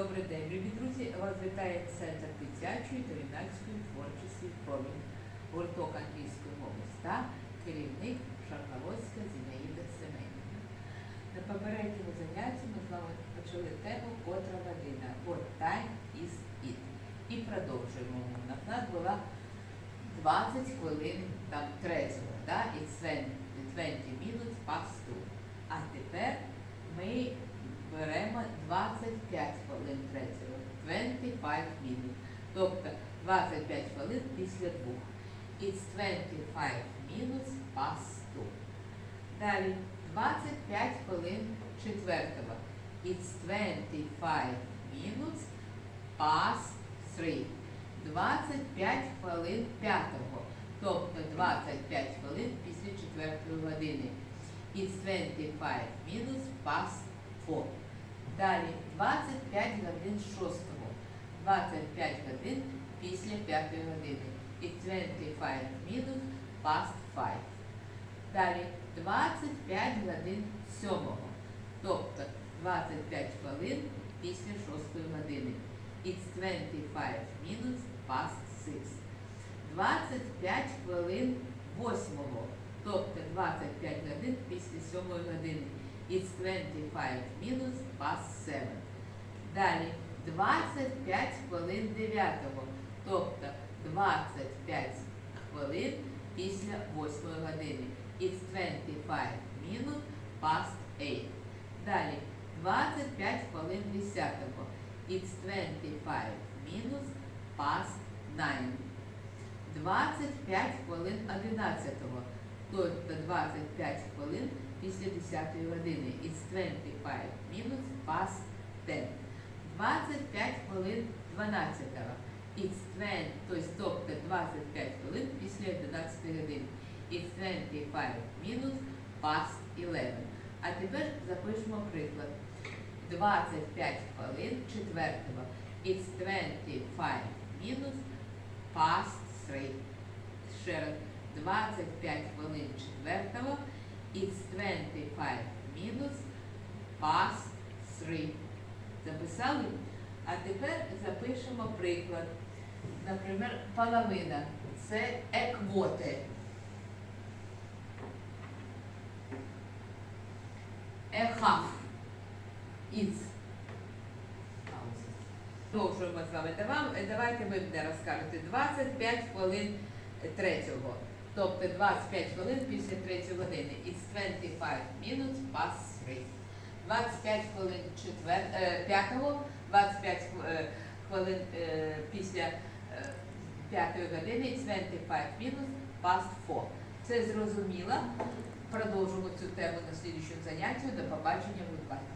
Добрий день, любі друзі! Вас вітає Центр дитячої та юнацької творчості «Промінь», гурток англійської мови ста, керівник Шаркавоцька Зінаїда Семенівна. На попередньому занятті ми з вами почали тему котра година «What time is it?» І продовжуємо. У нас була 20 хвилин там третього, да? It's 20, 20 minutes past two. А тепер ми беремо 25 хвилин третього. 25 minutes. Тобто 25 хвилин після двох. It's 25 minutes past two. Далі 25 хвилин четвертого. It's 25 minutes past three. 25 хвилин п'ятого. Тобто 25 хвилин після четвертої години. It's 25 minutes past four. Далі 25 годин шостого. 25 годин після п'ятої години. It's 25 minutes past five. Далі 25 годин сьомого. Тобто 25 хвилин після шостої години. It's 25 minutes past six. 25 хвилин восьмого. Тобто 25 годин після сьомої години. It's 25 minutes past seven. Далі 25 хвилин дев'ятого. Тобто 25 хвилин після восьмої години. It's 25 minutes past eight. Далі 25 хвилин десятого. It's 25 minutes past nine. 25 хвилин 11-го. Тобто 25 хвилин після 10 години. It's 25 minutes past 10. 25 хвилин 12-го. It's 20, тобто 25 хвилин після 11 години. It's 25 minutes past 11. А тепер запишемо приклад. 25 хвилин четвертого. It's 25 minutes past 3. Ще раз. 25 хвилин четвертого. It's 25 minutes past 3. Записали? А тепер запишемо приклад. Наприклад, половина. Це. A half. It's. Продовжуємо з вами. Давай- Давайте ви мені розкажете. 25 хвилин третього. Тобто 25 хвилин після третьої години. It's 25 minutes past 3. 25 хвилин четвер... е, п'ятого, 25 е, хвилин е, після е, п'ятої години, it's 25 minutes past 4. Це зрозуміло. Продовжимо цю тему на слідчому занятті. До побачення, goodbye.